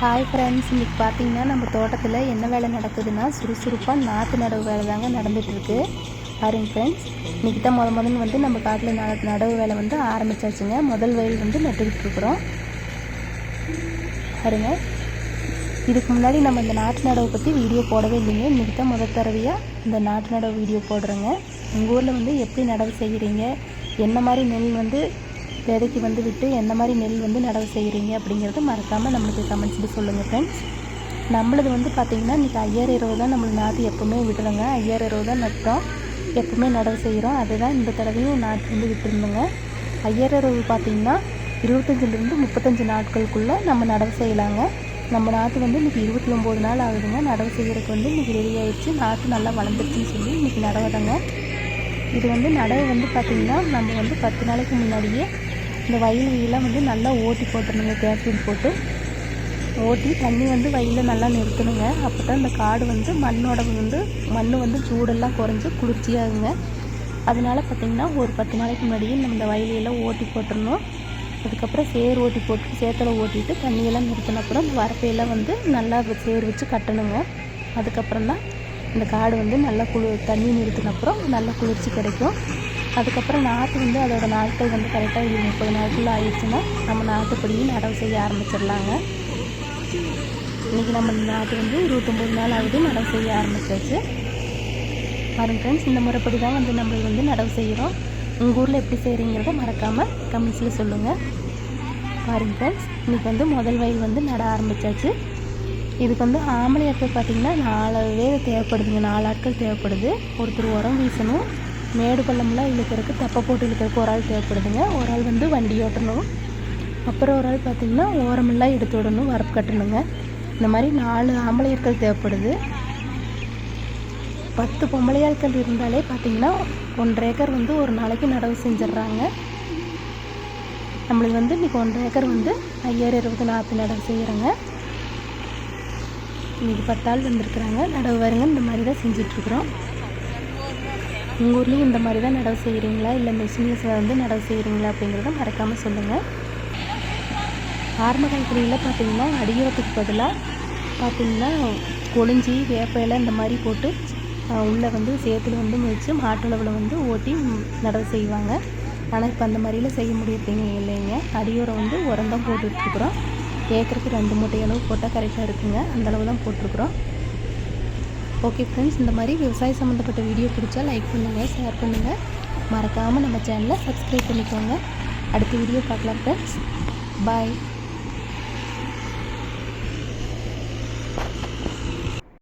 Hi friends இன்றைக்கி பார்த்தீங்கன்னா நம்ம தோட்டத்தில் என்ன வேலை நடக்குதுன்னா சுறுசுறுப்பாக நாற்று நடவு வேலை தாங்க நடந்துகிட்ருக்கு பாருங்க ஃப்ரெண்ட்ஸ் இன்றைக்கி தான் முத முதல்ல வந்து நம்ம காட்டில் ந நடவு வேலை வந்து ஆரம்பிச்சாச்சுங்க. முதல் வயல் வந்து நட்டுக்கிட்டு இருக்கிறோம். பாருங்க. இதுக்கு முன்னாடி நம்ம இந்த நாட்டு நடவை பற்றி வீடியோ போடவே இல்லைங்க. இன்றைக்கி தான் முதல் தடவையாக இந்த நாட்டு நடவு வீடியோ போடுறேங்க. உங்கள் ஊரில் வந்து எப்படி நடவு செய்கிறீங்க என்ன மாதிரி நெல் வந்து விதைக்கு வந்து விட்டு என்ன மாதிரி நெல் வந்து நடவு செய்கிறீங்க அப்படிங்கிறத மறக்காமல் நம்மளுக்கு கமெண்ட்ஸில் சொல்லுங்கள் ஃப்ரெண்ட்ஸ் நம்மளது வந்து பார்த்திங்கன்னா இன்றைக்கி ஐயாயிரம் இருபது தான் நம்ம நாற்று எப்போவுமே விடலைங்க. ஐயாயிரம் இருபது தான் நட்டோம். எப்போவுமே நடவு செய்கிறோம். அதுதான் இந்த தடவையும் நாற்று வந்து விட்டுருந்தோங்க. ஐயாயிரம் இருபது பார்த்திங்கன்னா இருபத்தஞ்சிலேருந்து முப்பத்தஞ்சு நாட்களுக்குள்ளே நம்ம நடவு செய்யலாங்க. நம்ம நாற்று வந்து இன்றைக்கி இருபத்தி ஒம்பது நாள் ஆகுதுங்க. நடவு செய்கிறதுக்கு வந்து இன்றைக்கி ரெடி ஆகிடுச்சு நாற்று நல்லா வளர்ந்துருச்சுன்னு சொல்லி இன்றைக்கி நடவுதாங்க இது வந்து நடவு வந்து பார்த்திங்கன்னா நம்ம வந்து பத்து நாளைக்கு முன்னாடியே இந்த வயல் வெயிலாம் வந்து நல்லா ஓட்டி போட்டுருணுங்க கேப்சூல் போட்டு. ஓட்டி தண்ணி வந்து வயலில் நல்லா நிறுத்தணுங்க. அப்போ தான் இந்த காடு வந்து மண்ணோட வந்து மண் வந்து சூடெல்லாம் குறைஞ்சி குளிர்ச்சியாகுங்க. அதனால பார்த்திங்கன்னா ஒரு பத்து நாளைக்கு முன்னாடியே நம்ம இந்த வயலையெல்லாம் ஓட்டி போட்டுடணும் அதுக்கப்புறம் சேர் ஓட்டி போட்டு சேத்தில் ஓட்டிட்டு தண்ணியெல்லாம் நிறுத்தின அப்புறம் வரப்பையெல்லாம் வந்து நல்லா சேர் வச்சு கட்டணுங்க. அதுக்கப்புறம் தான் இந்த காடு வந்து நல்லா குளிர் தண்ணி நிறுத்தின அப்புறம் நல்ல குளிர்ச்சி கிடைக்கும். அதுக்கப்புறம் நாற்று வந்து அதோட நாட்கள் வந்து கரெக்டாக இது முப்பது நாட்கள் ஆயிடுச்சுன்னா நம்ம நாட்டுப்படியும் நடவு செய்ய ஆரம்பிச்சிடலாங்க. இன்றைக்கி நம்ம நாற்று வந்து இருபத்தொம்போது நாள் ஆகுது நடவு செய்ய ஆரம்பிச்சாச்சு. பாருங்க ஃப்ரெண்ட்ஸ் இந்த முறைப்படி தான் வந்து நம்ம வந்து நடவு செய்கிறோம் உங்கள் ஊரில் எப்படி செய்கிறீங்கிறத மறக்காமல் கமெண்ட்ஸில் சொல்லுங்கள் பாருங்க ஃப்ரெண்ட்ஸ் இன்றைக்கி வந்து முதல் வயல் வந்து நட ஆரம்பிச்சாச்சு. இதுக்கு வந்து ஆம்பளை ஆட்கள் பார்த்திங்கன்னா நாலு பேர் தேவைப்படுதுங்க நாலு ஆட்கள் தேவைப்படுது. ஒருத்தர் உரம் வீசணும் மேடு பள்ளம்லாம் இழுக்கிறதுக்கு தப்பை போட்டு இழுக்கிறதுக்கு ஒரு ஆள் தேவைப்படுதுங்க. ஒரு ஆள் வந்து வண்டி ஓட்டணும். அப்புறம் ஒரு ஆள் பார்த்திங்கன்னா ஓரமெல்லாம் எடுத்து விடணும் வரப்பு கட்டணுங்க. இந்த மாதிரி நாலு ஆம்பளையர்கள் தேவைப்படுது. பத்து பொம்பளையாட்கள் இருந்தாலே பார்த்திங்கன்னா ஒன்றரை ஏக்கர் வந்து ஒரு நாளைக்கு நடவு செஞ்சிடுறாங்க. நம்மளுக்கு வந்து இன்றைக்கி ஒன்றரை ஏக்கர் வந்து ஐயாயிரம் இருபது நாற்று நடவு செய்கிறோங்க இன்றைக்கி பத்தாள் வந்திருக்குறாங்க. நடவு வருங்க இந்த மாதிரி தான் செஞ்சிட்ருக்குறோம் உங்கள் ஊர்லேயும் இந்த மாதிரி தான் நடவு செய்கிறீங்களா இல்லை மிஷின்ஸில் வந்து நடவு செய்கிறீங்களா அப்படிங்கிறத மறக்காமல் சொல்லுங்கள் ஆரம்ப காலத்துலலாம் பார்த்தீங்கன்னா அடியோரத்துக்கு பதிலாக பார்த்தீங்கன்னா கொழிஞ்சி இலை இந்த மாதிரி போட்டு உள்ளே வந்து சேத்துல வந்து மிதித்து மாட்டுளவில் வந்து ஓட்டி நடவு செய்வாங்க. ஆனால் இப்போ அந்த மாதிரிலாம் செய்ய முடியறதுங்க இல்லைங்க. அடியோரம் வந்து உரம் தான் போட்டுட்ருக்குறோம் ஏக்கருக்கு ரெண்டு மூட்டை அளவு போட்டால் கரெக்டாக இருக்குங்க. அந்த அளவு தான் போட்டிருக்குறோம். ஓகே ஃப்ரெண்ட்ஸ் இந்த மாதிரி விவசாய சம்மந்தப்பட்ட வீடியோ பிடிச்சா லைக் பண்ணுங்கள் ஷேர் பண்ணுங்கள் மறக்காமல் நம்ம சேனலை சப்ஸ்கிரைப் பண்ணிக்கோங்க. அடுத்த வீடியோ பார்க்கலாம் ஃப்ரெண்ட்ஸ் பாய்